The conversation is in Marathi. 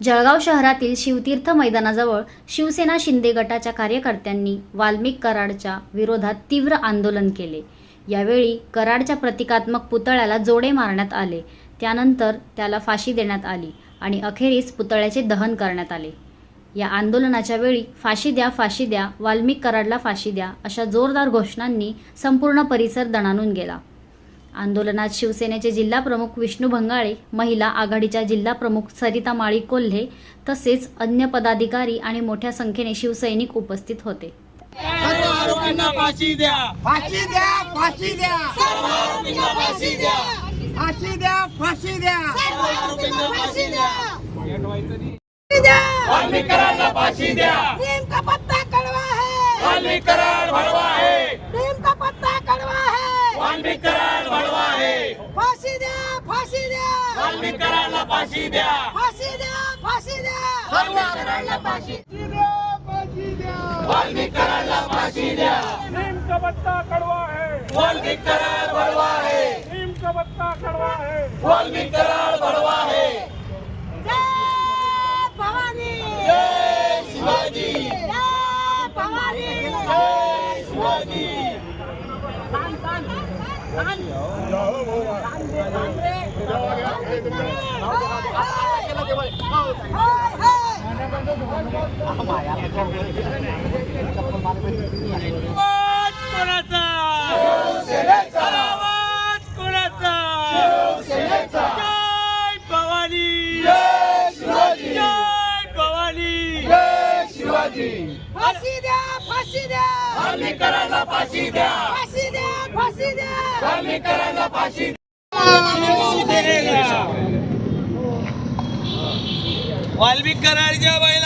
जळगाव शहरातील शिवतीर्थ मैदानाजवळ शिवसेना शिंदे गटाच्या कार्यकर्त्यांनी वाल्मिक कराडच्या विरोधात तीव्र आंदोलन केले. यावेळी कराडच्या प्रतिकात्मक पुतळ्याला जोडे मारण्यात आले. त्यानंतर त्याला फाशी देण्यात आली आणि अखेरीस पुतळ्याचे दहन करण्यात आले. या आंदोलनाच्या वेळी फाशी द्या फाशी द्या वाल्मिक कराडला फाशी द्या अशा जोरदार घोषणांनी संपूर्ण परिसर दणाणून गेला. आंदोलनात शिवसेनेचे जिल्हा प्रमुख विष्णू भंगाळे महिला आघाडीच्या जिल्हा प्रमुख सरिता माळी कोल्हे तसेच अन्य पदाधिकारी आणि मोठ्या संख्येने शिवसैनिक उपस्थित होते. द्या फाशी द्या फाशी द्या फाशी द्या फाशी द्या फाशी द्या आरोपींना फाशी द्या द्या वाल्मीकरांना फाशी द्या नीम का पत्ता कड़वा है वाल्मीकरण भडवा आहे नीम का पत्ता कड़वा है वाल्मीकरण भडवा आहे फाशी द्या फाशी द्या वाल्मीकरांना फाशी द्या फाशी द्या फाशी द्या आरोपींना फाशी वाल्मीकरांना फाशी द्या नीम का पत्ता कड़वा है वाल्मीकरण भडवा आहे नीम का पत्ता कड़वा है वाल्मीकरण भडवा आहे जय भवानी जय शिवाजी जय भवानी जय शिवाजी जय भवानी जय भवानी शिवाजी फाशी द्या फाशी द्या वाल्मीकरांना फाशी द्या फाशी द्या फाशी द्या वाल्मीकरांना फाशी वाल्मिक कराडच्या बैला